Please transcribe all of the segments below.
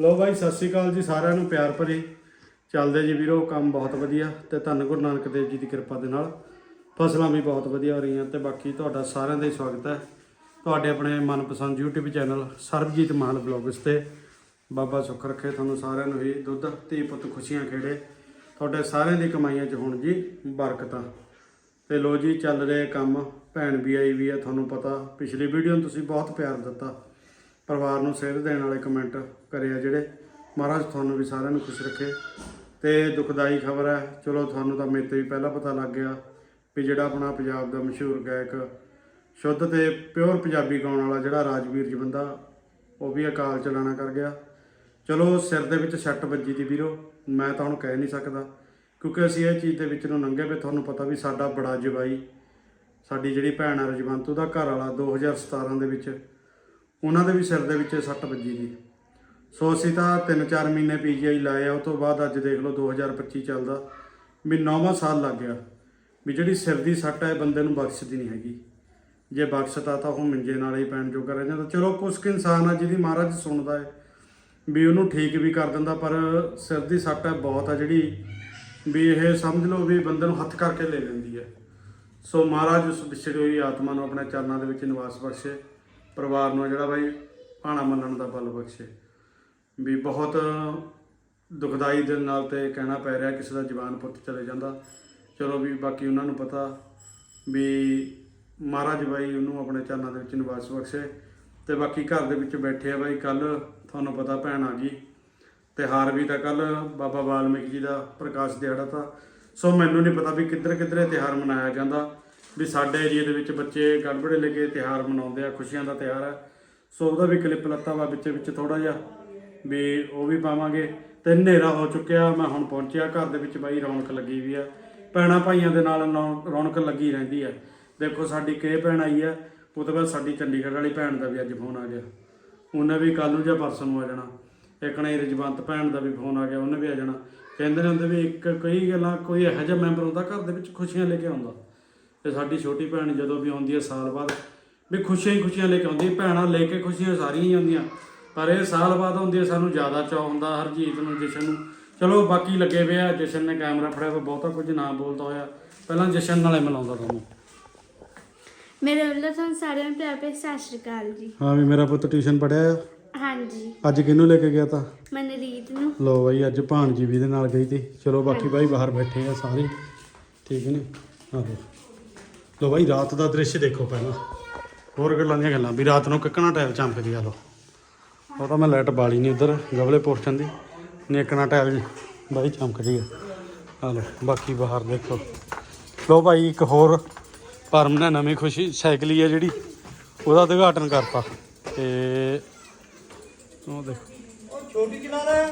ਲੋ ਬਾਈ, ਸਤਿ ਸ਼੍ਰੀ ਅਕਾਲ ਜੀ ਸਾਰਿਆਂ ਨੂੰ, ਪਿਆਰ ਭਰੀ ਚੱਲਦੇ ਜੀ ਵੀਰੋ, ਕੰਮ ਬਹੁਤ ਵਧੀਆ ਤੇ ਧੰਨ ਗੁਰੂ ਨਾਨਕ ਦੇਵ ਜੀ ਦੀ ਕਿਰਪਾ ਦੇ ਨਾਲ। ਫਸਲਾਂ ਵੀ ਬਹੁਤ ਵਧੀਆ ਹੋ ਰਹੀਆਂ ਤੇ ਬਾਕੀ ਤੁਹਾਡਾ ਸਾਰਿਆਂ ਦਾ ਹੀ ਸਵਾਗਤ ਹੈ। ਤੁਹਾਡੇ ਆਪਣੇ ਮਨਪਸੰਦ YouTube channel Sarabjit Maan vlogs ਤੇ। ਬਾਬਾ ਸੁੱਖ ਰੱਖੇ ਤੁਹਾਨੂੰ ਸਾਰਿਆਂ ਨੂੰ ਹੀ ਦੁੱਧ, ਧੀ ਪੁੱਤ ਖੁਸ਼ੀਆਂ ਖੇੜੇ। ਤੁਹਾਡੇ ਸਾਰਿਆਂ ਦੀ ਕਮਾਈਆਂ 'ਚ ਹੋਣ ਜੀ ਬਰਕਤਾਂ। ਤੇ ਲੋ ਜੀ, ਚੱਲ ਰਿਹਾ ਕੰਮ, ਭੈਣ ਵੀ ਆਈ ਵੀ ਆ, ਤੁਹਾਨੂੰ ਪਤਾ, ਪਿਛਲੀ ਵੀਡੀਓ ਨੂੰ ਤੁਸੀਂ ਬਹੁਤ ਪਿਆਰ ਦਿੱਤਾ। ਪਰਿਵਾਰ ਨੂੰ ਸੇਧ ਦੇਣ ਵਾਲੇ ਕਮੈਂਟ ਕਰੇ ਆ ਜਿਹੜੇ ਮਹਾਰਾਜ ਤੁਹਾਨੂੰ ਵੀ ਸਾਰਿਆਂ ਨੂੰ ਖੁਸ਼ ਰੱਖੇ। ਤੇ ਦੁਖਦਾਈ ਖਬਰ ਹੈ, ਚਲੋ ਤੁਹਾਨੂੰ ਤਾਂ ਮੇਰੇ ਤੇ ਵੀ ਪਹਿਲਾਂ ਪਤਾ ਲੱਗ ਗਿਆ ਵੀ ਜਿਹੜਾ ਆਪਣਾ ਪੰਜਾਬ ਦਾ ਮਸ਼ਹੂਰ ਗਾਇਕ ਸ਼ੁੱਧ ਤੇ ਪਿਓਰ ਪੰਜਾਬੀ ਗਾਉਣ ਵਾਲਾ ਜਿਹੜਾ ਰਾਜਵੀਰ ਜਵੰਦਾ ਉਹ ਵੀ ਅਕਾਲ ਚਲਾਣਾ ਕਰ ਗਿਆ। ਚਲੋ ਸਿਰ ਦੇ ਵਿੱਚ ਸੱਟ ਵੱਜੀ ਦੀ ਵੀਰੋ, ਮੈਂ ਤਾਂ ਹੁਣ ਕਹਿ ਨਹੀਂ ਸਕਦਾ, ਕਿਉਂਕਿ ਅਸੀਂ ਇਹ ਚੀਜ਼ ਦੇ ਵਿੱਚ ਨੂੰ ਲੰਘੇ ਵੀ ਤੁਹਾਨੂੰ ਪਤਾ ਵੀ ਸਾਡਾ ਬੜਾ ਜਵਾਈ, ਸਾਡੀ ਜਿਹੜੀ ਭੈਣ ਆ ਰਜਵੰਤ, ਉਹਦਾ ਘਰ ਵਾਲਾ 2017 ਦੇ ਵਿੱਚ ਉਹਨਾਂ ਦੇ ਵੀ ਸਿਰ ਦੇ ਵਿੱਚ ਸੱਟ ਵੱਜੀ ਦੀ ਸੋ ਅਸੀਂ ਤਾਂ 3-4 ਮਹੀਨੇ ਪੀਜੀਆਈ ਲਾਏ ਆ, ਉਹ ਤੋਂ ਬਾਅਦ ਅੱਜ ਦੇਖ ਲਓ 2025 ਚੱਲਦਾ। ਵੀ 9ਵਾਂ ਸਾਲ ਲੱਗ ਗਿਆ ਵੀ ਜਿਹੜੀ ਸਿਰ ਦੀ ਸੱਟ ਹੈ ਬੰਦੇ ਨੂੰ ਬਖਸ਼ਦੀ ਨਹੀਂ ਹੈਗੀ। ਜੇ ਬਖਸ਼ਤਾ ਤਾਂ ਉਹ ਮੰਜੇ ਨਾਲ ਹੀ ਪੈਣ ਜੋਗਾ ਰਹਿ ਜਾਂਦਾ। ਚਲੋ ਕੁਛ ਕੁ ਇਨਸਾਨ ਆ ਜਿਹਦੀ ਮਹਾਰਾਜ ਸੁਣਦਾ ਹੈ ਵੀ ਉਹਨੂੰ ਠੀਕ ਵੀ ਕਰ ਦਿੰਦਾ, ਪਰ ਸਿਰ ਦੀ ਸੱਟ ਹੈ ਬਹੁਤ ਆ ਜਿਹੜੀ ਵੀ ਇਹ ਸਮਝ ਲਓ ਵੀ ਬੰਦੇ ਨੂੰ ਹੱਥ ਕਰਕੇ ਲੈ ਲੈਂਦੀ ਹੈ ਸੋ ਮਹਾਰਾਜ ਉਸ ਵਿਛੜੀ ਹੋਈ ਆਤਮਾ ਨੂੰ ਆਪਣੇ ਚਰਨਾਂ ਦੇ ਵਿੱਚ ਨਿਵਾਸ ਬਖਸ਼ੇ। ਪਰਿਵਾਰ ਨੂੰ ਜਿਹੜਾ ਬਾਈ ਭਾਣਾ ਮੰਨਣ ਦਾ ਬਲ ਬਖਸ਼ੇ। ਵੀ ਬਹੁਤ ਦੁਖਦਾਈ ਦੇ ਨਾਲ ਤੇ ਕਹਿਣਾ ਪੈ ਰਿਹਾ ਕਿਸੇ ਦਾ ਜਵਾਨ ਪੁੱਤ ਚਲੇ ਜਾਂਦਾ। ਚਲੋ ਵੀ ਬਾਕੀ ਉਹਨਾਂ ਨੂੰ ਪਤਾ ਵੀ ਮਹਾਰਾਜ ਬਾਈ ਉਹਨੂੰ ਆਪਣੇ ਚਰਨਾਂ ਦੇ ਵਿੱਚ ਨਿਵਾਸ ਬਖਸ਼ੇ ਤੇ ਬਾਕੀ ਘਰ ਦੇ ਵਿੱਚ ਬੈਠੇ ਆ ਬਾਈ। ਕੱਲ ਤੁਹਾਨੂੰ ਪਤਾ ਭੈਣ ਆ ਗਈ। ਤਿਉਹਾਰ ਵੀ ਤਾਂ ਕੱਲ ਬਾਬਾ ਵਾਲਮੀਕ ਜੀ ਦਾ ਪ੍ਰਕਾਸ਼ ਦਿਹਾੜਾ ਤਾਂ। ਸੋ ਮੈਨੂੰ ਨਹੀਂ ਪਤਾ ਵੀ ਕਿੱਧਰ ਕਿੱਧਰੇ ਤਿਉਹਾਰ ਮਨਾਇਆ ਜਾਂਦਾ। ਵੀ ਸਾਡੇ ਏਰੀਆ ਦੇ ਵਿੱਚ ਬੱਚੇ ਗੜਬੜੇ ਲੈ ਕੇ ਤਿਉਹਾਰ ਮਨਾਉਂਦੇ ਆ, ਖੁਸ਼ੀਆਂ ਦਾ ਤਿਉਹਾਰ ਹੈ ਸੋ ਉਹਦਾ ਵੀ ਕਲਿੱਪ ਲੱਤਾ ਵਾ ਵਿੱਚ ਵਿੱਚ ਥੋੜਾ ਜਿਹਾ ਵੀ ਉਹ ਵੀ ਪਾਵਾਂਗੇ। ਤੇ ਹਨੇਰਾ ਹੋ ਚੁੱਕਿਆ, ਮੈਂ ਹੁਣ ਪਹੁੰਚਿਆ ਘਰ ਦੇ ਵਿੱਚ ਬਾਈ, ਰੌਣਕ ਲੱਗੀ ਵੀ ਆ। ਭੈਣਾਂ ਭਾਈਆਂ ਦੇ ਨਾਲ ਨੌ- ਰੌਣਕ ਲੱਗੀ ਰਹਿੰਦੀ ਆ। ਦੇਖੋ ਸਾਡੀ ਕੇ ਭੈਣ ਆਈ ਆ, ਉਹ ਤੋਂ ਬਾਅਦ ਸਾਡੀ ਚੰਡੀਗੜ੍ਹ ਵਾਲੀ ਭੈਣ ਦਾ ਵੀ ਅੱਜ ਫੋਨ ਆ ਗਿਆ। ਉਹਨੇ ਵੀ ਕੱਲ ਨੂੰ ਜਾਂ ਪਰਸੋਂ ਨੂੰ ਆ ਜਾਣਾ। ਇੱਕ ਨੇ ਰਜਵੰਤ ਭੈਣ ਦਾ ਵੀ ਫੋਨ ਆ ਗਿਆ, ਉਹਨੇ ਵੀ ਆ ਜਾਣਾ। ਕਹਿੰਦੇ ਨੇ ਹੁੰਦੇ ਵੀ ਇੱਕ, ਕਈ ਗੱਲਾਂ, ਕੋਈ ਇਹੋ ਜਿਹਾ ਮੈਂਬਰ ਹੁੰਦਾ ਘਰ ਦੇ ਵਿੱਚ ਖੁਸ਼ੀਆਂ ਲੈ ਕੇ ਆਉਂਦਾ। ਤੇ ਸਾਡੀ ਛੋਟੀ ਭੈਣ ਜਦੋਂ ਵੀ ਆਉਂਦੀ ਹੈ ਸਾਲ ਬਾਅਦ ਵੀ ਖੁਸ਼ੀਆਂ ਹੀ ਖੁਸ਼ੀਆਂ ਲੈ ਕੇ ਆਉਂਦੀ ਹੈ। ਭੈਣਾਂ ਲੈ ਕੇ ਖੁਸ਼ੀਆਂ ਸਾਰੀਆਂ ਹੀ ਆਉਂਦੀਆਂ। ਪਰ ਇਹ ਸਾਲ ਬਾਅਦ ਆਉਂਦੀ ਹੈ ਸਾਨੂੰ ਜ਼ਿਆਦਾ ਚਾਅ ਹੁੰਦਾ ਹਰਜੀਤ ਨੂੰ ਜਸ਼ਨ ਨੂੰ। ਚਲੋ ਬਾਕੀ ਲੱਗੇ ਵੇ ਆ ਜਸ਼ਨ ਨੇ ਕੈਮਰਾ ਫੜਿਆ ਵਾ ਬਹੁਤਾ ਕੁਝ ਨਾ ਬੋਲਦਾ ਹੋਇਆ। ਪਹਿਲਾਂ ਜਸ਼ਨ ਨਾਲੇ ਮਿਲਾਉਂਦਾ ਤੁਹਾਨੂੰ। ਮੇਰੇ ਵੱਲੋਂ ਤੁਹਾਨੂੰ ਸਾਰਿਆਂ ਨੂੰ ਪਿਆਰ ਭਰੀ ਸਤਿ ਸ਼੍ਰੀ ਅਕਾਲ ਜੀ। ਹਾਂ ਵੀ ਮੇਰਾ ਪੁੱਤ ਟਿਊਸ਼ਨ ਪੜਿਆ ਹਾਂਜੀ। ਅੱਜ ਕਿਹਨੂੰ ਲੈ ਕੇ ਗਿਆ ਤਾਂ? ਮੈਂ ਰੀਤ ਨੂੰ। ਲੋ ਬਾਈ ਅੱਜ ਭਾਣਜੀ ਵੀ ਦੇ ਨਾਲ ਗਈ ਤੀ। ਚਲੋ ਬਾਕੀ ਬਾਈ ਬਾਹਰ ਬੈਠੇ ਆ ਸਾਰੇ। ਠੀਕ ਨੇ? ਆਹੋ। ਲੋ ਬਾਈ ਰਾਤ ਦਾ ਦ੍ਰਿਸ਼ ਦੇਖੋ ਪਹਿਲਾਂ। ਹੋਰ ਗੱਲਾਂ ਦੀਆਂ ਗੱਲਾਂ ਵੀ ਰਾਤ ਨੂੰ ਕਿੱਕਣਾ ਟਾਇਲ ਚਮਕਦੀ ਆ ਲੋ। ਉਹ ਤਾਂ ਮੈਂ ਲਾਈਟ ਬਾਲੀ ਨਹੀਂ ਉਧਰ ਗਵਲੇ ਪੋਰਸ਼ਨ ਦੀ। ਨੇਕਣਾ ਟਾਇਲ ਬਾਈ ਚਮਕਦੀ ਆ। ਆ ਲੋ ਬਾਕੀ ਬਾਹਰ ਦੇਖੋ। ਲੋ ਭਾਈ ਇੱਕ ਹੋਰ ਪਰਮ ਨੇ ਨਵੀਂ ਖੁਸ਼ੀ ਸਾਈਕਲ ਹੀ ਆ ਜਿਹੜੀ। ਉਹਦਾ ਉਦਘਾਟਨ ਕਰਤਾ। ਤੇ ਉਹ ਦੇਖੋ। ਛੋਟੀ ਲੈ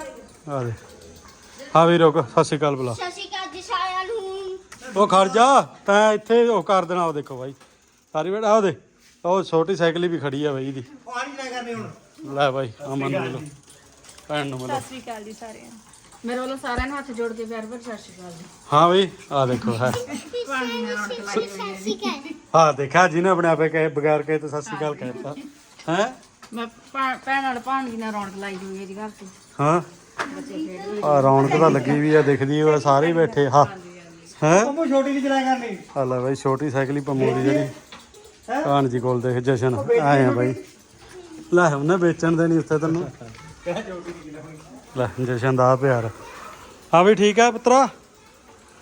ਆ ਦੇ ਹਾਂ ਵੀ ਰੁਕ ਸਤਿ ਸ਼੍ਰੀ ਅਕਾਲ ਬੁਲਾ। ਸਤਿ ਸ਼੍ਰੀ ਅਕਾਲ ਜੀ ਸਾਰਿਆਂ ਨੂੰ। ਉਹ ਖੜ ਜਾ ਤੈਂ ਇੱਥੇ ਉਹ ਕਰ ਦੇਣਾ ਉਹ ਦੇਖੋ ਬਾਈ। ਸਾਰੀ ਵੇੜ ਆਹ ਦੇ ਉਹ ਛੋਟੀ ਸਾਈਕਲ ਵੀ ਖੜੀ ਆ ਬਾਈ ਦੀ। ਪਾਣੀ ਨਾ ਕਰਨੇ ਹੁਣ। ਲੈ ਬਾਈ ਅਮਨ ਨੂੰ ਮਿਲੋ। ਭੈਣ ਨੂੰ ਮਿਲੋ। ਸਤਿ ਸ਼੍ਰੀ ਅਕਾਲ ਜੀ ਸਾਰਿਆਂ ਨੂੰ। ਮੇਰੇ ਵੱਲੋਂ ਸਾਰਿਆਂ ਨੂੰ ਹੱਥ ਜੋੜ ਕੇ ਪਿਆਰ ਭਰੀ ਸਤਿ ਸ਼੍ਰੀ ਅਕਾਲ ਜੀ। ਹਾਂ ਬਈ ਆ ਦੇਖੋ ਹੈ। ਹਾਂ ਦੇਖਿਆ ਜਿਹਨੇ ਆਪਣੇ ਆਪੇ ਕਹੇ ਬਗੈਰ ਕਹੇ ਤਾਂ ਸਤਿ ਸ਼੍ਰੀ ਅਕਾਲ ਕਹਿਤਾ ਹੈ? ਮੈਂ ਭੈਣ ਨਾਲ ਭਾਣਜੀ ਨਾਲ ਰੌਣਕ ਲਾਈ ਹੋਈ ਹੈ ਜੀ ਘਰ ਤੇ। ਹਾਂ। ਬੱਚੇ ਖੇਡ ਰਹੇ ਆ ਰੌਣਕ ਤਾਂ ਲੱਗੀ ਵੀ ਆ ਦਿਖਦੀ ਉਹ ਸਾਰੇ ਹੀ ਬੈਠੇ। ਹਾਂ। ਹੈ? ਪੰਮੋ ਛੋਟੀ ਨਹੀਂ ਚਲਾਇਆ ਕਰਨੀ। ਆ ਲੈ ਬਾਈ ਛੋਟੀ ਸਾਈਕਲ ਹੀ ਪੰਮੂ ਦੀ ਜਿਹੜੀ। ਕਾਨ ਜੀ ਕੋਲ ਦੇਖ ਜਸ਼ਨ। ਆਏ ਆ ਬਾਈ। ਲੈ ਉਹਨੇ ਵੇਚਣ ਦੇ ਨਹੀਂ ਉੱਥੇ ਤੈਨੂੰ। ਲੈ ਜਸ਼ਨ ਦਾ ਪਿਆਰ। ਹਾਂ ਵੀ ਠੀਕ ਹੈ ਪੁੱਤਰਾ?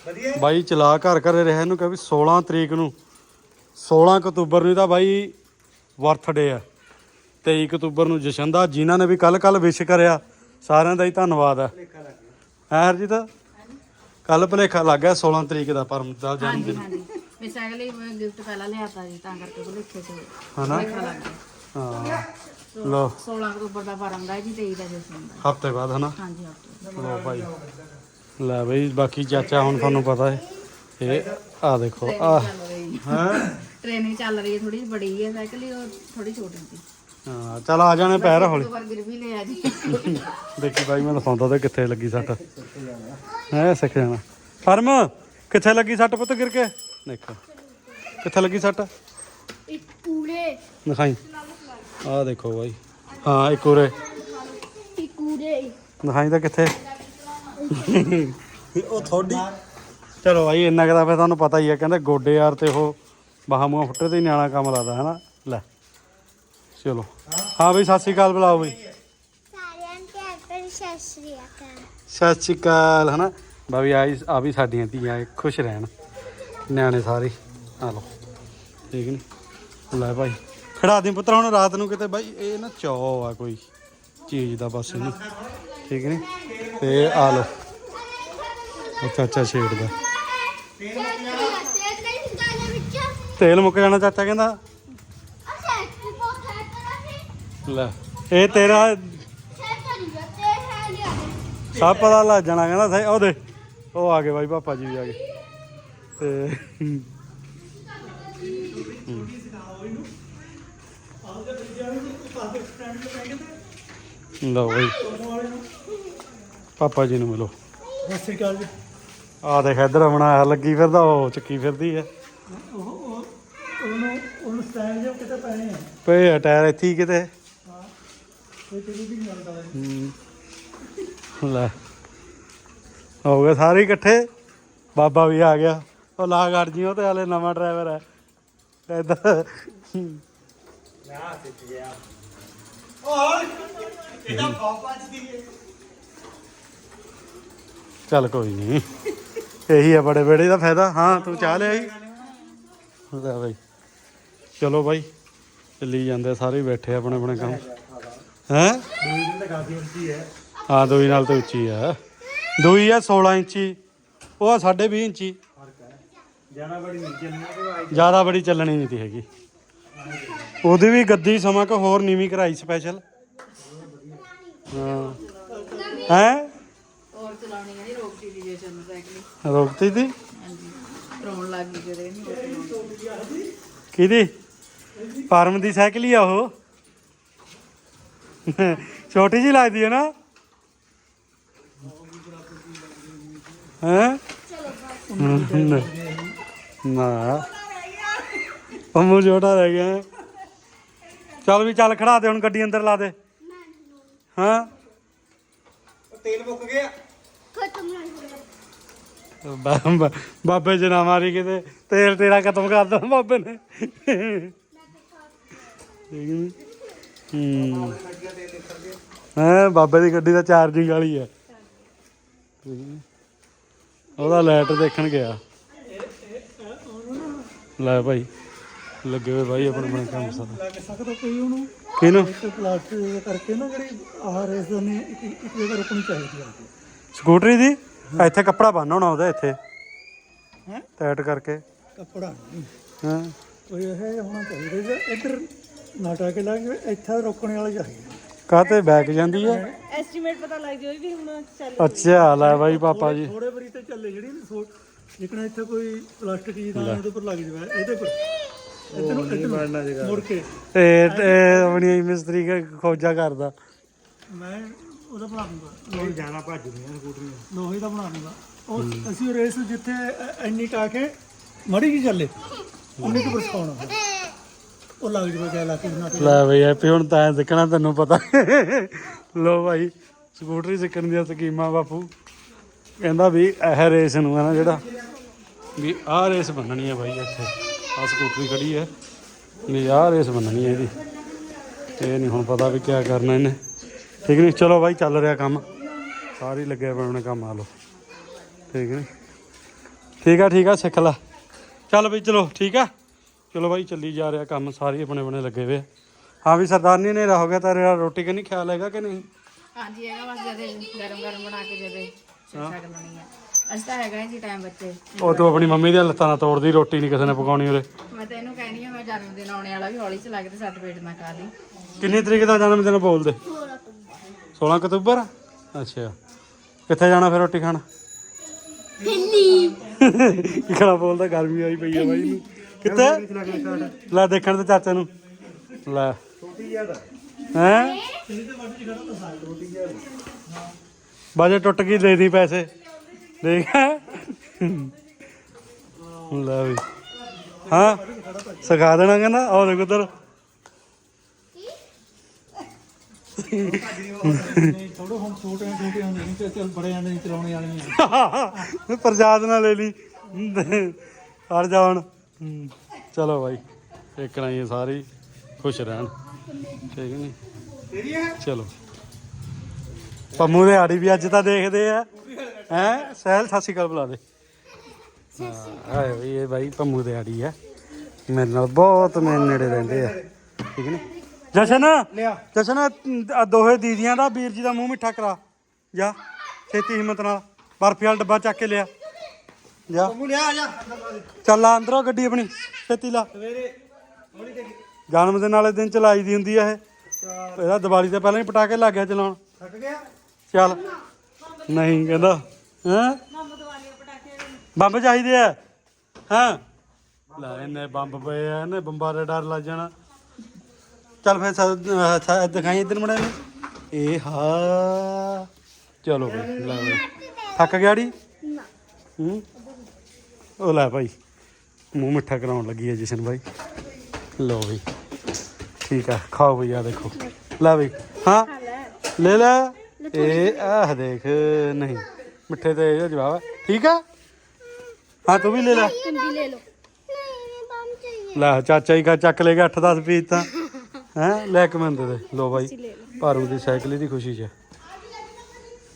ਵਧੀਆ ਬਾਈ ਚਲਾ ਘਰ ਘਰੇ ਰਿਹਾ ਇਹਨੂੰ ਕਹੇ ਵੀ 16 ਤਰੀਕ ਨੂੰ। 16 ਅਕਤੂਬਰ ਨੂੰ ਤਾਂ ਬਾਈ ਬਰਥਡੇ ਆ। 23 ਅਕਤੂਬਰ ਨੂੰ ਜਸ਼ਨ ਦਾ। ਜਿਨ੍ਹਾਂ ਨੇ ਵੀ ਕੱਲ ਕੱਲ ਵਿਸ਼ ਕਰਿਆ ਸਾਰਿਆਂ ਦਾ ਹੀ ਧੰਨਵਾਦ ਹੈ ਹੈ ਹਰਜੀਤ? ਕੱਲ ਭਲੇਖਾ ਲੱਗ ਗਿਆ 16 ਤਰੀਕ ਦਾ ਪਰਮ ਦਾ ਜਨਮ ਹਾਂਜੀ ਦਿਨ। ਹਾਂਜੀ। ਮੈਂ ਸਾਈਕਲ ਹੀ ਗਿਫਟ ਪਹਿਲਾਂ ਲਿਆਤਾ ਜੀ ਤਾਂ ਕਰਕੇ ਉਹ ਲਿਖੇ ਸੀ ਹਨਾ? ਲਿਖਾ ਲੱਗ ਗਿਆ। ਹਾਂ ਲੋ 16 ਅਕਤੂਬਰ ਦਾ ਪ੍ਰਾਰੰਭ ਹੈ ਜੀ 23 ਦਾ ਜਸ਼ਨ ਦਾ। ਹਫ਼ਤੇ ਬਾਅਦ ਹਨਾ? ਹਾਂਜੀ ਲੋ ਭਾਈ। ਲੈ ਬਈ ਬਾਕੀ ਚਾਚਾ ਹੁਣ ਤੁਹਾਨੂੰ ਪਤਾ ਹੈ। ਇਹ ਆ ਦੇਖੋ ਆ। ਚੱਲ ਰਹੀ ਹੈ। ਟ੍ਰੇਨਿੰਗ ਚੱਲ ਰਹੀ ਹੈ ਥੋੜੀ ਬੜੀ ਹੈ ਸਾਈਕਲ ਹੀ ਉਹ ਥੋੜੀ ਛੋਟੀ ਸੀ ਹਾਂ ਚਲ ਆ ਜਾਣੇ ਪੈਰ ਹੌਲੀ। ਇੱਕ ਵਾਰ ਗਿਰ ਵੀ ਲਿਆ ਜੀ। ਦੇਖੀ ਬਾਈ ਮੈਂ ਦਿਖਾਉਂਦਾ ਤੇ ਕਿੱਥੇ ਲੱਗੀ ਸੱਟ। ਹੈ ਸਿੱਖ ਜਾਣਾ। ਫਰਮ ਕਿੱਥੇ ਲੱਗੀ ਸੱਟ ਪੁੱਤ ਗਿਰ ਕੇ? ਦੇਖ। ਕਿੱਥੇ ਲੱਗੀ ਸੱਟ? ਇੱਕ ਪੂਰੇ ਦਿਖਾਈ। ਆ ਦੇਖੋ ਬਾਈ। ਹਾਂ ਇੱਕ ਉਰੇ ਇੱਕ ਦਿਖਾਈ ਤਾਂ ਕਿੱਥੇ? ਉਹ ਥੋੜੀ। ਚਲੋ ਭਾਈ ਇੰਨਾ ਕਦਾ ਫਿਰ ਤੁਹਾਨੂੰ ਪਤਾ ਹੀ ਹੈ ਕਹਿੰਦੇ ਗੋਡੇ ਯਾਰ ਤੇ ਉਹ ਬਾਹਾਂ ਮੂੰਹਾਂ ਫੁੱਟੇ ਤੇ ਨਿਆਣਾ ਕੰਮ ਲੱਗਦਾ ਹੈ ਨਾ? ਚਲੋ। ਹਾਂ ਬਈ ਸਤਿ ਸ਼੍ਰੀ ਅਕਾਲ ਬੁਲਾਓ ਬਈ। ਸਾਰਿਆਂ ਨੂੰ ਪਿਆਰ ਭਰੀ ਸਤਿ ਸ਼੍ਰੀ ਅਕਾਲ। ਸਤਿ ਸ਼੍ਰੀ ਅਕਾਲ ਹਨਾ? ਬਾਬੀ ਆਈ ਆ ਵੀ ਸਾਡੀਆਂ ਧੀਆਂ ਇਹ ਖੁਸ਼ ਰਹਿਣ। ਨਿਆਣੇ ਸਾਰੇ। ਆ ਲਓ। ਠੀਕ ਨੀ? ਲੈ ਭਾਈ। ਖੜਾ ਦੇ ਪੁੱਤਰ ਹੁਣ ਰਾਤ ਨੂੰ ਕਿਤੇ ਬਾਈ ਇਹ ਨਾ ਚੌ ਆ ਕੋਈ ਚੀਜ਼ ਦਾ ਬਸ ਇਹਨੂੰ। ਠੀਕ ਨੀ? ਤੇ ਆ ਲਓ। ਉਹ ਚਾਚਾ ਛੇੜ ਦਾ ਤੇਲ ਮੁੱਕ ਜਾਣਾ ਚਾਚਾ ਕਹਿੰਦਾ। ਲੈ। ਇਹ ਤੇਰਾ ਸਭ ਪਤਾ ਲੱਗ ਜਾਣਾ ਕਹਿੰਦਾ ਸਹੀ ਉਹ ਦੇ ਉਹ ਆ ਗਏ ਬਾਈ ਪਾਪਾ ਜੀ ਵੀ ਆ ਗਏ। ਤੇ ਲਓ ਬਾਈ। ਪਾਪਾ ਜੀ ਨੂੰ ਮਿਲੋ। ਸਤਿ ਸ਼੍ਰੀ ਅਕਾਲ ਜੀ ਆ ਦੇਖ ਇਧਰ ਬਣਾਇਆ ਲੱਗੀ ਫਿਰਦਾ ਉਹ ਚੱਕੀ ਫਿਰਦੀ ਐ ਉਹ ਉਹ ਉਹਨੂੰ ਉਹਨੂੰ ਸਟੈਂਡ ਜੇ ਕਿਤੇ ਪੈਣੇ ਆ। ਪਏ ਆ ਟਾਇਰ ਇੱਥੇ ਹੀ ਕਿਤੇ ਕੋਈ ਤੇਰੀ ਵੀ ਨਹੀਂ ਮਿਲਦਾ ਹੂੰ। ਲੈ। ਹੋ ਗਏ ਸਾਰੇ ਇਕੱਠੇ। ਬਾਬਾ ਵੀ ਆ ਗਿਆ। ਉਹ ਲਾ ਗੜ ਜੀ ਉਹ ਤੇ ਹਲੇ ਨਵਾਂ ਡਰਾਈਵਰ ਹੈ। ਇਧਰ ਓਏ ਇਹਦਾ ਬਾਬਾ ਜੀ ਚੱਲ ਕੋਈ ਨਹੀਂ। ਇਹੀ ਆ ਬੜੇ ਬੇੜੇ ਦਾ ਫਾਇਦਾ। ਹਾਂ, ਤੂੰ ਚਾਹ ਲਿਆ ਜੀ ਲੈ ਬਾਈ। ਚਲੋ ਬਾਈ। ਚੱਲੀ ਜਾਂਦੇ ਸਾਰੇ ਬੈਠੇ ਆਪਣੇ ਆਪਣੇ ਕੰਮ। ਹੈ? ਕਾਫੀ ਉੱਚੀ ਹੈ ਹਾਂ ਦੋਈ ਨਾਲ ਤੇ ਉੱਚੀ ਆ। ਦੋਈ ਆ 16 ਇੰਚੀ ਉਹ ਆ 20 ਇੰਚੀ। ਬੜੀ ਨਹੀਂ ਜ਼ਿਆਦਾ ਬੜੀ ਚੱਲਣੀ ਨਹੀਂ ਤੀ ਹੈਗੀ। ਉਹਦੀ ਵੀ ਗੱਦੀ ਸਮਾਂ ਕ ਹੋਰ ਨੀਵੀਂ ਕਰਾਈ ਸਪੈਸ਼ਲ ਹਾਂ। ਹੈ? ਹੋਰ ਚਲਾਉਣੀ ਨਹੀਂ ਰੋਕਦੀ ਦੀ ਜੇ ਚੰਨ ਸਾਈਕਲ। ਰੋਕਤੀ ਤੀ? ਹਾਂਜੀ। ਰੋਣ ਲੱਗ ਗਈ ਜਦੋਂ। ਕਿਹਦੀ? ਪਰਮ ਦੀ ਸਾਈਕਲ ਹੀ ਆ ਉਹ। ਛੋਟੀ ਜੀ ਲੱਗਦੀ ਹੈ ਨਾ? ਹੈ? ਨਾ। ਪੰਮੂ ਛੋਟਾ ਰਹਿ ਗਿਆ। ਚੱਲ ਵੀ ਚੱਲ ਖੜਾ ਦੇ ਹੁਣ ਗੱਡੀ ਅੰਦਰ ਲਾ ਦੇ। ਹਾਂ? ਤੇਲ ਮੁੱਕ ਗਿਆ। ਬਾਬੇ ਜੀ ਨਾ ਮਾਰੀ ਕਿਤੇ। ਤੇਲ ਤੇਰਾ ਖਤਮ ਕਰ ਦੇਣਾ ਬਾਬੇ ਨੇ ਠੀਕ ਨੀ? ਹੂੰ। ਹੈ ਬਾਬੇ ਦੀ ਗੱਡੀ ਦਾ ਚਾਰਜਿੰਗ ਵਾਲੀ ਹੈ? ਉਹਦਾ ਲਾਈਟ ਦੇਖਣ ਗਿਆ। ਲੈ ਭਾਈ ਲੱਗੇ ਹੋਏ ਭਾਈ ਆਪਣੇ ਆਪਣੇ ਕੰਮ ਸਾਰੇ। ਲੱਗ ਸਕਦਾ ਕੋਈ ਉਹਨੂੰ। ਕਿਹਨੂੰ? ਇੱਕ ਪਲਾਸਟਿਕ ਦੇ ਕਰਕੇ ਨਾ ਜਿਹੜੀ ਆਹ ਰੇਸ ਨੇ ਇੱਕ ਇੱਕ ਜਗ੍ਹਾ ਰੁਕਣੀ ਚਾਹੀਦੀ ਆ। ਸਕੂਟਰੀ ਦੀ? ਇੱਥੇ ਕੱਪੜਾ ਬੰਨ ਹੋਣਾ ਉਹਦਾ ਇੱਥੇ। ਹੈਂ? ਟਾਈਟ ਕਰਕੇ। ਕੱਪੜਾ ਨਹੀਂ। ਹਾਂ। ਕੋਈ ਇਹ ਹੋਣਾ ਚਾਹੀਦਾ ਇੱਧਰ ਨਾਟਾ ਕੇ ਲਾ ਕੇ ਇੱਥੇ ਰੋਕਣੇ ਵਾਲਾ ਚਾਹੀਦਾ ਕਾਹਤੇ ਬੈਕ ਜਾਂਦੀ ਹੈ ਐਸਟੀਮੇਟ ਪਤਾ ਲੱਗ ਜਾਵੇ ਵੀ ਹੁਣ ਚੱਲ ਅੱਛਾ ਲੈ ਬਾਈ ਪਾਪਾ ਜੀ। ਥੋੜੇ ਬਰੀ ਤੇ ਚੱਲੇ ਜਿਹੜੀ ਜਿਕਣਾ ਇੱਥੇ ਕੋਈ ਪਲਾਸਟਿਕ ਦੀ ਤਾਂ ਉਹਦੇ ਉੱਪਰ ਲੱਗ ਜਾਵੇ ਇਹਦੇ ਪਰ ਇੱਧਰ ਨੂੰ ਇੱਧਰ ਨੂੰ ਮੁੜ ਕੇ। ਤੇ ਤੇ ਆਪਣੀ ਮਿਸਤਰੀ ਕ- ਖੋਜਾ ਕਰਦਾ। ਮੈਂ ਉਹਦਾ ਬਣਾ ਦੂੰਗਾ। ਲੋਹੀ ਜਾਣਾ ਭੱਜਦੀਆਂ ਸਕੂਟਰੀਆਂ। ਲੋਹੇ ਦਾ ਬਣਾ ਦੂੰਗਾ। ਉਹ ਅਸੀਂ ਰੇਸ ਜਿੱਥੇ ਐ- ਐਨੀ ਟਾ ਕੇ ਮੜੀ ਜੀ ਚੱਲੇ। ਉਨੀ ਕੁ ਬਰਸਾਉਣਾ ਉਹ ਲੱਗ ਜਾਵੇ ਕਿ ਇਲਾਕੇ ਦੇ ਨਾਟੇ ਲੈ ਬਈ ਐਪੀ ਹੁਣ ਤਾਂ ਸਿੱਖਣਾ ਤੈਨੂੰ ਪਤਾ। ਲੋ ਭਾਈ, ਸਕੂਟਰੀ ਸਿੱਖਣ ਦੀਆਂ ਸਕੀਮਾਂ ਬਾਪੂ। ਕਹਿੰਦਾ ਵੀ ਇਹ ਰੇਸ ਨੂੰ ਹੈ ਨਾ ਜਿਹੜਾ, ਵੀ ਆਹ ਰੇਸ ਬੰਨਣੀ ਹੈ ਬਾਈ ਇੱਥੇ। ਆਹ ਸਕੂਟਰੀ ਖੜੀ ਹੈ। ਵੀ ਆਹ ਰੇਸ ਬੰਨਣੀ ਹੈ ਇਹਦੀ। ਇਹ ਨਹੀਂ ਹੁਣ ਪਤਾ ਵੀ ਕੀ ਕਰਨਾ ਇਹਨੇ। ਠੀਕ ਨਹੀਂ ਚਲੋ ਬਾਈ ਚੱਲ ਰਿਹਾ ਕੰਮ। ਸਾਰੀ ਲੱਗਿਆ ਲੱਗੇ ਕੰਮ ਆ ਲੋ ਠੀਕ ਨਹੀਂ ਠੀਕ ਆ ਠੀਕ ਆ, ਸਿੱਖ ਲੈ। ਚੱਲ ਬਈ, ਚਲੋ, ਠੀਕ ਆ। ਚਲੋ ਬਾਈ ਚੱਲੀ ਜਾ ਰਿਹਾ ਕੰਮ ਸਾਰੇ ਆਪਣੇ ਆਪਣੇ ਲੱਗੇ ਹੋਏ ਆ। ਹਾਂ ਵੀ ਸਰਦਾਰਨੀ ਨੇ ਹੋ ਗਿਆ ਤੇਰਾ ਰੋਟੀ ਕਿ ਨਹੀਂ ਖਿਆਲ ਹੈਗਾ ਕਿ ਨਹੀਂ? ਹਾਂਜੀ ਹੈਗਾ ਬਸ ਜਦੇ ਗਰਮ ਗਰਮ ਬਣਾ ਕੇ ਜਦੇ ਛੱਕ ਲੈਣੀ ਆ। ਅਸੀਂ ਤਾਂ ਹੈਗਾ ਜੀ ਟਾਈਮ ਬੱਚੇ। ਉਹ ਤੂੰ ਆਪਣੀ ਮੰਮੀ ਦੀਆਂ ਲੱਤਾਂ ਨਾਲ ਤੋੜਦੀ ਰੋਟੀ ਨਹੀਂ ਕਿਸੇ ਨੇ ਪਕਾਉਣੀ ਉਰੇ। ਮੈਂ ਤਾਂ ਇਹਨੂੰ ਕਹਿਣੀ ਆ ਮੈਂ ਜਨਮ ਦਿਨ ਆਉਣੇ ਵਾਲਾ ਵੀ ਹੌਲੀ ਚਲਾ ਕੇ ਤੇ ਸੱਟ ਪੇਟ ਨਾ ਖਾ ਲਈ। ਕਿੰਨੀ ਤਰੀਕ ਦਾ ਜਨਮ ਦਿਨ ਬੋਲਦੇ 16 ਅਕਤੂਬਰ? ਅੱਛਾ। ਕਿੱਥੇ ਜਾਣਾ ਫਿਰ ਰੋਟੀ ਖਾਣ? ਦਿੱਲੀ। ਕਿਹੜਾ ਬੋਲਦਾ ਗਰਮੀ ਆਈ ਪਈ ਆ ਬਾਈ ਨੂੰ ਕਿੱਥੇ? ਲੈ ਦੇਖਣ ਤੇ ਚਾਚਾ ਨੂੰ। ਲੈ। ਹੈ? ਬਾਜੇ ਟੁੱਟ ਗਈ ਦੇ ਦੀ ਪੈਸੇ। ਦੇਖ। ਲੈ ਵੀ। ਹਾਂ ਸਿਖਾ ਦੇਣਾ ਕਹਿੰਦਾ ਆਹ ਦੇਖ ਉਧਰ ਨਹੀਂ ਥੋੜਾ ਹੁਣ ਛੋਟੇ ਛੋਟੇ ਹੁੰਦੇ ਨਹੀਂ ਤੇ ਚੱਲ ਬੜੇ ਆਂਦੇ ਨਹੀਂ ਚਲਾਉਣੇ ਵਾਲੀਆਂ ਪ੍ਰਸ਼ਾਦ ਨਾ ਲੈ ਲਈ। ਹਟ ਜਾ ਹੁਣ। ਹੂੰ, ਚਲੋ ਭਾਈ ਦੇਖਣਾ ਹੀ ਹੈ ਸਾਰੇ ਖੁਸ਼ ਰਹਿਣ। ਠੀਕ ਨਹੀਂ? ਚਲੋ। ਪੰਮੂ ਦੇ ਆੜੀ ਵੀ ਅੱਜ ਤਾਂ ਦੇਖਦੇ ਆ। ਹੈ? ਸਹਿਲ ਸਤਿ ਸ਼੍ਰੀ ਅਕਾਲ ਬੁਲਾ ਦੇ। ਹਾਂ ਆਏ ਵੀ ਇਹ ਭਾਈ ਪੰਮੂ ਦੇ ਆੜੀ ਆ। ਮੇਰੇ ਨਾਲ ਬਹੁਤ ਮੇਰੇ ਨੇੜੇ ਰਹਿੰਦੇ ਆ। ਠੀਕ ਨੇ ਜਸ਼ਨ ਲਿਆ। ਜਸ਼ਨ ਆਹ ਦੋਹੇ ਦੀਦੀਆਂ ਦਾ ਵੀਰ ਜੀ ਦਾ ਮੂੰਹ ਮਿੱਠਾ ਕਰਾ। ਜਾ ਛੇਤੀ ਹਿੰਮਤ ਨਾਲ। ਬਰਫੀ ਵਾਲਾ ਡੱਬਾ ਚੱਕ ਕੇ ਲਿਆ। ਜਾ ਤੂੰ ਲਿਆ ਆ ਜਾ। ਅੰਦਰ ਪਾ ਦੇ ਚੱਲ ਆ ਅੰਦਰੋਂ ਗੱਡੀ ਆਪਣੀ ਛੇਤੀ ਲਾ। ਸਵੇਰੇ ਮੋੜੀ ਦੇ ਜਨਮ ਦਿਨ ਵਾਲੇ ਦਿਨ ਚਲਾਈ ਦੀ ਹੁੰਦੀ ਆ ਇਹ। ਇਹਦਾ ਦੀਵਾਲੀ ਤੋਂ ਪਹਿਲਾਂ ਹੀ ਪਟਾਕੇ ਲੱਗ ਗਿਆ ਚਲਾਉਣ। ਥੱਕ ਗਿਆ? ਚੱਲ। ਨਹੀਂ ਕਹਿੰਦਾ। ਹੈਂ? ਬੰਬ ਚਾਹੀਦੇ ਆ। ਹਾਂ? ਲੈ ਇਹਨੇ ਬੰਬ ਪਏ ਆ ਇਹਨੇ ਬੰਬਾਂ ਦਾ ਡਰ ਲੱਗ ਜਾਣਾ। ਚੱਲ ਫਿਰ ਸ- ਸ- ਦਿਖਾਈ ਇਧਰ ਮੜਾ ਨੂੰ। ਇਹ ਹਾ। ਚਲੋ ਬਈ ਲੈ ਬਈ ਥੱਕ ਗਿਆ ੜੀ ਹੂੰ? ਉਹ ਲੈ ਭਾਈ ਮੂੰਹ ਮਿੱਠਾ ਕਰਾਉਣ ਲੱਗੀ ਹੈ ਜਸ਼ਨ ਭਾਈ ਲੋ ਬਈ ਠੀਕ ਆ ਖਾਓ ਬਈ ਆ ਦੇਖੋ ਲੈ ਬਈ ਹਾਂ ਲੈ ਲੈ ਇਹ ਆਹ ਦੇਖ ਨਹੀਂ ਮਿੱਠੇ ਤੇ ਇਹਦਾ ਜਵਾਬ ਹੈ ਠੀਕ ਆ ਹਾਂ ਤੂੰ ਵੀ ਲੈ ਲੈ तुम भी ले लो नहीं बम चाहिए ਲੈ ਚਾਚਾ ਹੀ ਕਾ ਚੱਕ ਲੈ ਗਿਆ 8-10 ਪੀਸ ਤਾਂ ਹੈ ਲੈ ਕੇ ਮੰਦੇ ਦੇ ਲੋ ਬਾਈ ਭਾਰੂ ਦੀ ਸਾਈਕਲ ਦੀ ਖੁਸ਼ੀ 'ਚ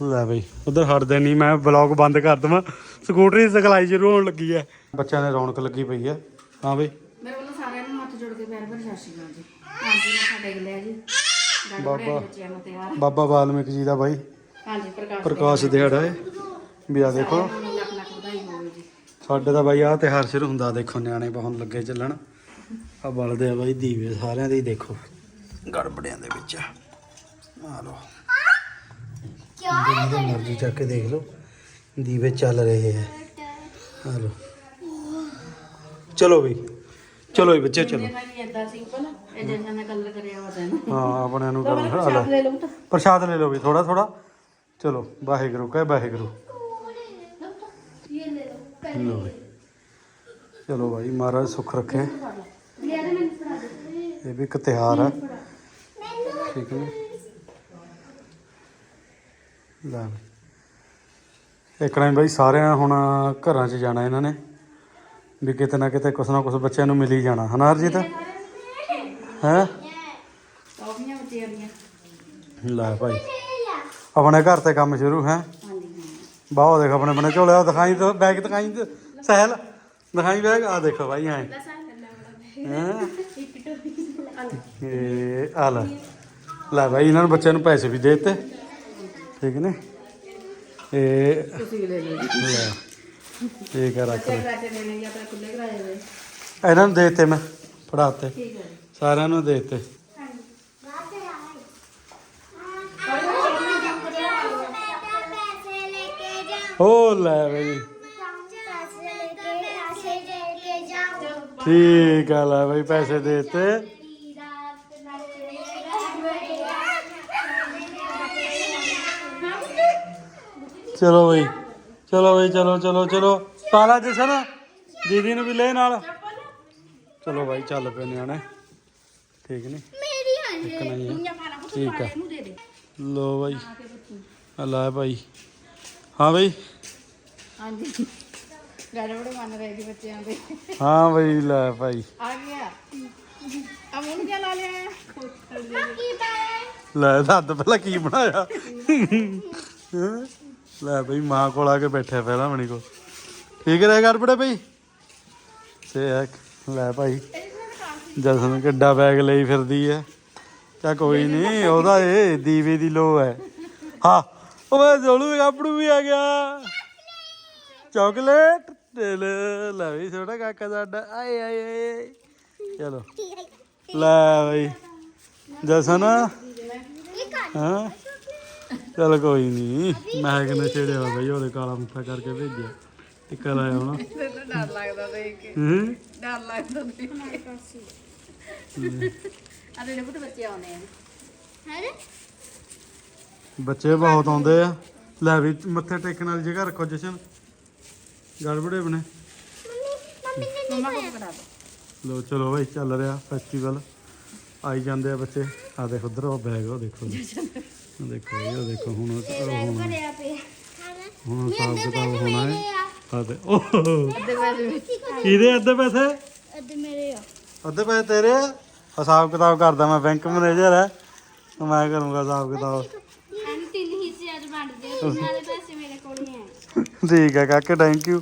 ਲੈ ਬਈ ਉਧਰ ਹਟਦੇ ਨਹੀਂ ਮੈਂ ਬਲੌਗ ਬੰਦ ਕਰ ਦਵਾਂ ਸਕੂਟਰੀ ਦੀ ਸਿਖਲਾਈ ਸ਼ੁਰੂ ਹੋਣ ਲੱਗੀ ਹੈ। ਬੱਚਿਆਂ ਨੇ ਰੌਣਕ ਲੱਗੀ ਪਈ ਹੈ। ਹਾਂ ਬਈ। ਮੇਰੇ ਵੱਲੋਂ ਸਾਰਿਆਂ ਨੂੰ ਹੱਥ ਜੋੜ ਕੇ ਪੈਰ ਭਰ ਸਤਿ ਸ਼੍ਰੀ ਅਕਾਲ ਜੀ। ਹਾਂਜੀ ਮੱਥਾ ਟੇਕ ਲਿਆ ਜੀ। ਬਾਬਾ ਬੱਚਿਆਂ ਨੂੰ ਤਿਆਰ। ਬਾਬਾ ਵਾਲਮੀਕ ਜੀ ਦਾ ਬਾਈ। ਹਾਂਜੀ ਪ੍ਰਕਾਸ਼ ਪ੍ਰਕਾਸ਼ ਦਿਹਾੜਾ ਹੈ। ਵੀ ਆ ਦੇਖੋ। ਨੂੰ ਲੱਖ ਲੱਖ ਵਧਾਈ ਹੋਵੇ ਜੀ। ਸਾਡੇ ਤਾਂ ਬਾਈ ਆ ਤਿਉਹਾਰ ਸ਼ੁਰੂ ਹੁੰਦਾ ਦੇਖੋ ਨਿਆਣੇ ਬਹੁਤ ਲੱਗੇ ਚੱਲਣ। ਆ ਬਲਦੇ ਆ ਬਾਈ ਦੀਵੇ ਸਾਰਿਆਂ ਦੇ ਹੀ ਦੇਖੋ। ਗੜਬੜਿਆਂ ਦੇ ਵਿੱਚ। ਆ ਲੋ ਜਿੰਨੇ ਮਰਜ਼ੀ ਚੱਕ ਕੇ ਦੇਖ ਲਓ। ਦੀਵੇ ਚੱਲ ਰਹੇ ਹੈ। ਹਲੋ। ਚਲੋ ਵੀ ਚਲੋ ਵੀ ਬੱਚੇ ਚਲੋ। ਹਾਂ ਆਪਣਿਆਂ ਨੂੰ ਪ੍ਰਸ਼ਾਦ ਲੈ ਲਓ ਵੀ ਥੋੜਾ ਥੋੜਾ ਚਲੋ ਵਾਹਿਗੁਰੂ ਕਹੇ ਵਾਹਿਗੁਰੂ। ਲਓ ਵੀ। ਚਲੋ ਭਾਈ ਮਹਾਰਾਜ ਸੁੱਖ ਰੱਖੇ। ਇਹ ਵੀ ਇੱਕ ਤਿਹਾਰ ਹੈ ਠੀਕ ਹੈ ਲੈ। ਇਕਣਾ ਬਾਈ ਸਾਰਿਆਂ ਹੁਣ ਘਰਾਂ 'ਚ ਜਾਣਾ ਇਹਨਾਂ ਨੇ ਵੀ ਕਿਤੇ ਨਾ ਕਿਤੇ ਕੁਛ ਨਾ ਕੁਛ ਬੱਚਿਆਂ ਨੂੰ ਮਿਲ ਹੀ ਜਾਣਾ। ਹਨਾ ਹਰਜੀਤ? ਹੈ? ਟੌਫੀਆਂ ਬੱਚਿਆਂ ਦੀਆਂ। ਲੈ ਭਾਈ। ਆਪਣੇ ਘਰ ਤੇ ਕੰਮ ਸ਼ੁਰੂ ਹੈ? ਬਾਹੋ ਦੇਖ ਆਪਣੇ ਬਣੇ ਝੋਲੇ ਦਿਖਾਈ ਤਾਂ ਬੈਗ ਦਿਖਾਈ ਸਹਿਲ। ਦਿਖਾਈ ਬੈਗ ਆ ਦੇਖੋ ਭਾਈ ਐ। ਹੈਂ? ਇਹ ਆ ਲੈ। ਲੈ ਭਾਈ ਇਹਨਾਂ ਨੂੰ ਬੱਚਿਆਂ ਨੂੰ ਪੈਸੇ ਵੀ ਦੇ ਦਿੱਤੇ। ਠੀਕ ਨੇ? ਠੀਕ ਹੈ ਰੱਖ ਇਹਨਾਂ ਨੂੰ ਦੇਤੇ ਮੈਂ ਫੜਾਤੇ ਸਾਰਿਆਂ ਨੂੰ ਦੇਤੇ। ਹੋ ਲੈ ਠੀਕ ਆ ਲੈ ਬਈ ਪੈਸੇ ਦੇਤੇ। ਚਲੋ ਬਈ। ਚਲੋ ਬਈ ਚਲੋ ਚਲੋ ਚਲੋ। ਪਾਲਾ ਜਸਨ ਦੀਦੀ ਨੂੰ ਵੀ ਲੈ ਨਾਲ। ਚਲੋ ਬਾਈ ਚੱਲ ਪਏ ਨਿਆਣੇ। ਠੀਕ ਨਹੀਂ ਮੇਰੀ ਇੱਕ ਨਹੀਂ ਹੈ। ਠੀਕ ਆ ਲੋ ਬਾਈ। ਆ ਲੈ ਭਾਈ ਹਾਂ ਬਈ। ਹਾਂਜੀ। ਡਾਡਾ ਬੜੇ ਮੰਨ ਰਹੇ ਸੀ ਬੱਚਿਆਂ ਦੇ। ਹਾਂ ਬਈ ਲੈ ਭਾਈ ਆ ਗਿਆ। ਆ ਮੁੰਨ ਲਾ ਲਿਆ। ਲੈ ਦੱਦ ਪਹਿਲਾਂ ਕੀ ਬਣਾਇਆ? ਲੈ ਬਈ ਮਾਂ ਕੋਲ ਆ ਕੇ ਬੈਠਿਆ ਪਹਿਲਾਂ ਮਣੀ ਕੋ ਠੀਕ ਰਹੇ ਕਰ ਬੜੇ ਬਈ? ਸੇ ਲੈ ਭਾਈ ਜਸਨ ਕਿੱਡਾ ਬੈਗ ਲਈ ਫਿਰਦੀ ਐ। ਚਾ ਕੋਈ ਨਹੀਂ ਉਹਦਾ ਇਹ ਦੀਵੇ ਦੀ ਲੋ ਹੈ ਹਾਂ ਓਏ ਜੋਲੂ ਆਪਣੂ ਵੀ ਆ ਗਿਆ। ਚਾਕਲੇਟ ਦਿਲ ਲੈ ਵੀ ਛੋਟਾ ਕਾਕਾ ਸਾਡਾ ਆਏ ਆਏ ਆਏ। ਚਲੋ ਲੈ ਬਈ। ਜਸਨ। ਹਾਂ। ਚਲ ਕੋਈ ਨਹੀਂ ਮੈਂ ਕਿੰਨੇ ਛੇੜਿਆ ਬਈ ਉਹਦੇ ਕਾਲਾ ਮੁੱਠਾ ਕਰਕੇ ਭੇਜਿਆ। ਤੇ ਕਰ ਆਇਆ ਹੁਣ ਬੱਚੇ ਬਹੁਤ ਆਉਂਦੇ ਆ। ਲੈ ਵੀ ਮੱਥੇ ਟੇਕਣ ਵਾਲੀ ਜਗ੍ਹਾ ਰੱਖੋ ਜਸ਼ਨ। ਗੜਬੜੇ ਬਣੇ। ਲੋ ਚਲੋ ਬਈ ਚੱਲ ਰਿਹਾ ਫੈਸਟੀਵਲ ਆਈ ਜਾਂਦੇ ਆ ਬੱਚੇ। ਆ ਦੇਖ ਬੈਗ ਉਹ ਦੇਖੋ ਦੇਖੋ ਉਹ ਦੇਖੋ ਹੁਣ ਉਹ ਹੁਣ ਭਰਿਆ ਪਿਆ। ਹੁਣ ਹਿਸਾਬ ਕਿਤਾਬ ਹੋਣਾ ਹੈ ਆ। ਤੇ ਓਹ। ਅੱਧੇ ਪੈਸੇ ਕਿਹਦੇ ਅੱਧੇ ਪੈਸੇ? ਅੱਧ ਮੇਰੇ ਆ। ਅੱਧੇ ਪੈਸੇ ਤੇਰੇ ਆ? ਹਿਸਾਬ ਕਿਤਾਬ ਕਰਦਾ ਮੈਂ ਬੈਂਕ ਮੈਨੇਜਰ ਹੈ ਮੈਂ ਕਰੂੰਗਾ ਹਿਸਾਬ ਕਿਤਾਬ। ਐਨ ਤਿੰਨ ਹਿੱਸੇ ਅੱਜ ਵੰਡਦੇ ਆ ਤਿੰਨ ਵਾਲੇ ਪੈਸੇ ਮੇਰੇ ਕੋਲ ਹੀ ਆ ਠੀਕ ਹੈ ਕਾਕੇ ਥੈਂਕ ਯੂ